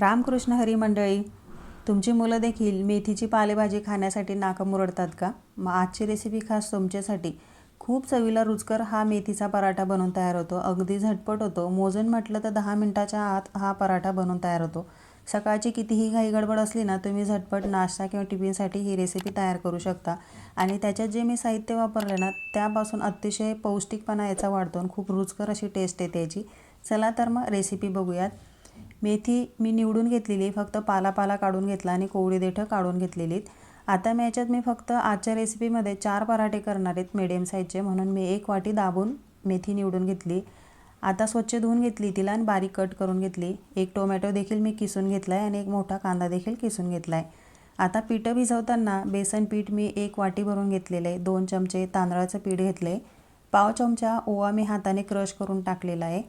रामकृष्ण हरी मंडळी तुमची मुलं देखील मेथीची पालेभाजी खाण्यासाठी नाकं मुरडतात का? मग आजची रेसिपी खास तुमच्यासाठी. खूप चवीला रुचकर हा मेथीचा पराठा बनवून तयार होतो. अगदी झटपट होतो. मोजून म्हटलं तर दहा मिनटाच्या आत हा पराठा बनवून तयार होतो. सकाळची कितीही घाई गडबड असली ना तुम्ही झटपट नाश्ता किंवा टिफिनसाठी ही रेसिपी तयार करू शकता. आणि त्याच्यात जे मी साहित्य वापरले ना त्यापासून अतिशय पौष्टिकपणा याचा वाढतो आणि खूप रुचकर अशी टेस्ट येते याची. चला तर मग रेसिपी बघूयात. मेथी मी निवडून घेतलेली फक्त पाला पाला काढून घेतला आणि कोवळी देठं काढून घेतलेलीत. आता मी याच्यात मी फक्त आजच्या रेसिपीमध्ये चार पराठे करणार आहेत मिडियम साईजचे म्हणून मी एक वाटी दाबून मेथी निवडून घेतली. आता स्वच्छ धुवून घेतली तिला आणि बारीक कट करून घेतली. एक टोमॅटो देखील मी किसून घेतला आहे आणि एक मोठा कांदा देखील किसून घेतला आहे आता पिठं भिजवताना बेसन पीठ मी एक वाटी भरून घेतलेलं आहे दोन चमचे तांदळाचं पीठ घेतलं आहे पाव चमचा ओवा मी हाताने क्रश करून टाकलेला आहे.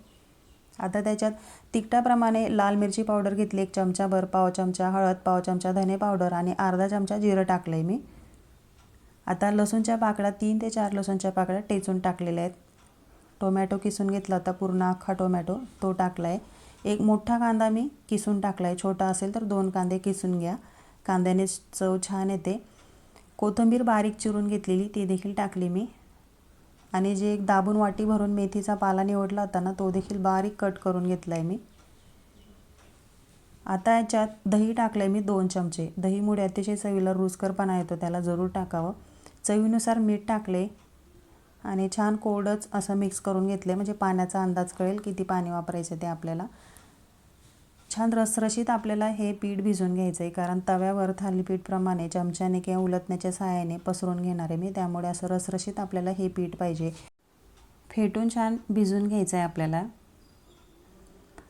आता त्याच्यात तिखटाप्रमाणे लाल मिरची पावडर घेतली एक चमचाभर पाव चमचा हळद पाव चमचा धने पावडर आणि अर्धा चमचा जिरं टाकलं आहे मी. आता लसूणच्या पाकळ्या तीन ते चार लसूणच्या पाकळ्या टेचून टाकलेल्या आहेत. टोमॅटो किसून घेतला होता पूर्ण अख्खा टोमॅटो तो टाकला आहे एक मोठा कांदा मी किसून टाकला आहे छोटा असेल तर दोन कांदे किसून घ्या. कांद्याने चव छान येते. कोथिंबीर बारीक चिरून घेतलेली ती देखील टाकली मी. आणि जे एक दाबून वाटी भरून मेथीचा पाला निवडला होता ना तो देखील बारीक कट करून घेतला आहे मी. आता याच्यात दही टाकलं आहे मी दोन चमचे. दहीमुळे अतिशय चवीला रुचकरपणा येतो त्याला जरूर टाकावं. चवीनुसार मीठ टाकले आणि छान कोरडंच असं मिक्स करून घेतले म्हणजे पाण्याचा अंदाज कळेल किती पाणी वापरायचं ते आपल्याला. छान रसरशीत आपल्याला हे पीठ भिजून घ्यायचं आहे कारण तव्यावर थालीपीठप्रमाणे चमच्याने किंवा उलटण्याच्या सहाय्याने पसरून घेणार आहे मी त्यामुळे असं रसरशीत आपल्याला हे पीठ पाहिजे. फेटून छान भिजून घ्यायचं आहे आपल्याला.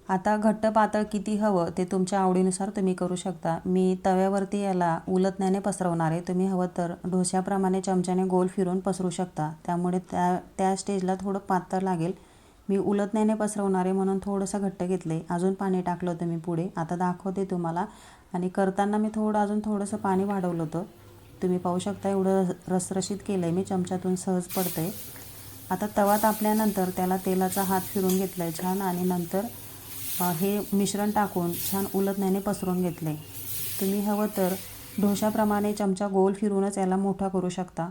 आता घट्ट पातळ किती हवं ते तुमच्या आवडीनुसार तुम्ही करू शकता. मी तव्यावरती याला उलटण्याने पसरवणार आहे. तुम्ही हवं तर डोश्याप्रमाणे चमच्याने गोल फिरून पसरू शकता. त्यामुळे त्या त्या स्टेजला थोडं पातळ लागेल. मी उलटण्याने पसरवणार पसरवणारे म्हणून थोडंसं घट्ट घेतलं. आहे अजून पाणी टाकलं होतं मी पुढे. आता दाखवते तुम्हाला. आणि करताना मी थोडं अजून थोडंसं पाणी वाढवलं होतं. तुम्ही पाहू शकता एवढं रसरशीत केलं आहे मी. चमच्यातून सहज पडतं आहे आता तवा तापल्यानंतर त्याला तेलाचा हात फिरून घेतला आहे छान. आणि नंतर हे मिश्रण टाकून छान उलटण्याने पसरून घेतलं. आहे तुम्ही हवं तर ढोशाप्रमाणे चमचा गोल फिरूनच याला मोठा करू शकता.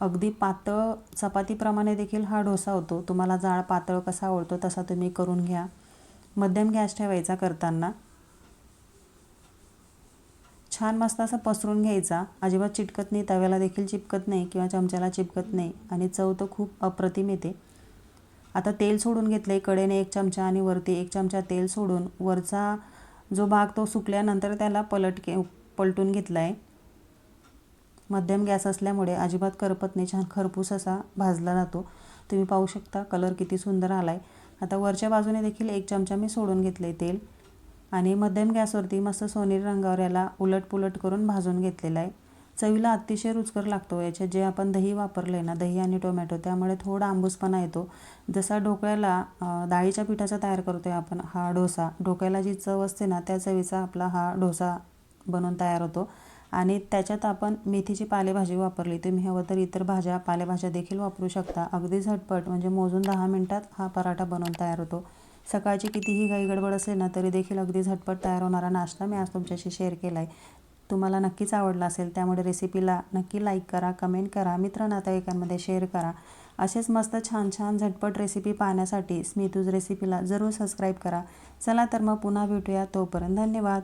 अगदी पातळ चपातीप्रमाणे देखील हा डोसा होतो. तुम्हाला जाळ पातळ कसा आवडतो तसा तुम्ही करून घ्या. मध्यम गॅस ठेवायचा करताना. छान मस्त असं पसरून घ्यायचा. अजिबात चिटकत नाही तव्याला देखील चिपकत नाही किंवा चमच्याला चिपकत नाही आणि चव तर खूप अप्रतिम येते. आता तेल सोडून घेतलं आहे कडेने एक चमचा आणि वरती एक चमचा तेल सोडून वरचा जो भाग तो सुकल्यानंतर त्याला पलट के पलटून घेतला आहे मध्यम गॅस असल्यामुळे अजिबात करपत नाही छान खरपूस असा भाजला जातो. तुम्ही पाहू शकता कलर किती सुंदर आला आहे आता वरच्या बाजूने देखील एक चमचा मी सोडून घेतले तेल. आणि मध्यम गॅसवरती मस्त सोनेरी रंगावर याला उलटपुलट करून भाजून घेतलेला आहे. चवीला अतिशय रुचकर लागतो हो याच्यात. जे आपण दही वापरलं आहे ना दही आणि टोमॅटो त्यामुळे थोडा आंबूसपणा येतो. जसा ढोकळ्याला डाळीच्या पिठाचा तयार करतो आहे आपण हा डोसा ढोकळ्याला जी चव असते ना त्या चवीचा आपला हा डोसा बनवून तयार होतो. आणि त्याच्यात आपण मेथीची पालेभाजी वापरली. तुम्ही हवं तर इतर भाज्या पालेभाज्या देखील वापरू शकता. अगदी झटपट म्हणजे मोजून दहा मिनटात हा पराठा बनवून तयार होतो. सकाळची कितीही घाई गडबड असेल ना तरी देखील अगदी झटपट तयार होणारा नाश्ता मी आज तुमच्याशी शेअर केला आहे तुम्हाला नक्कीच आवडला असेल त्यामुळे रेसिपीला नक्की लाईक करा कमेंट करा मित्र नातेवाईकांमध्ये शेअर करा. असेच मस्त छान छान झटपट रेसिपी पाहण्यासाठी स्मितूज रेसिपीला जरूर सबस्क्राईब करा. चला तर मग पुन्हा भेटूया तोपर्यंत. धन्यवाद.